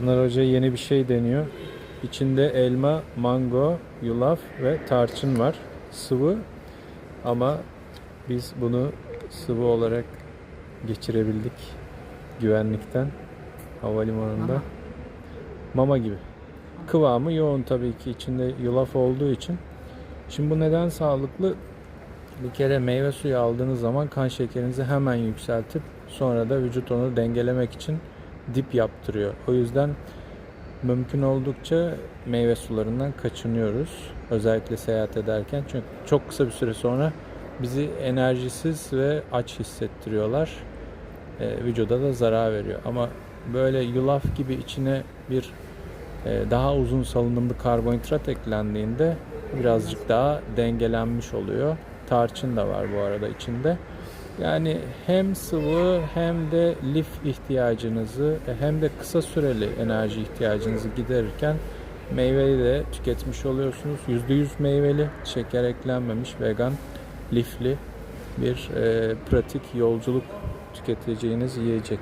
Pınar Hoca yeni bir şey deniyor. İçinde elma, mango, yulaf ve tarçın var. Sıvı ama biz bunu sıvı olarak geçirebildik güvenlikten havalimanında. Mama. Mama gibi. Kıvamı yoğun tabii ki içinde yulaf olduğu için. Şimdi bu neden sağlıklı? Bir kere meyve suyu aldığınız zaman kan şekerinizi hemen yükseltip sonra da vücut onu dengelemek için dip yaptırıyor. O yüzden mümkün oldukça meyve sularından kaçınıyoruz. Özellikle seyahat ederken çünkü çok kısa bir süre sonra bizi enerjisiz ve aç hissettiriyorlar. E, vücuda da zarar veriyor. Ama böyle yulaf gibi içine bir e, daha uzun salınımlı karbonhidrat eklendiğinde birazcık daha dengelenmiş oluyor. Tarçın da var bu arada içinde. Yani hem sıvı hem de lif ihtiyacınızı e, hem de kısa süreli enerji ihtiyacınızı giderirken meyveyi de tüketmiş oluyorsunuz. %100 meyveli, şeker eklenmemiş, vegan, lifli bir e, pratik yolculuk tüketeceğiniz yiyecek.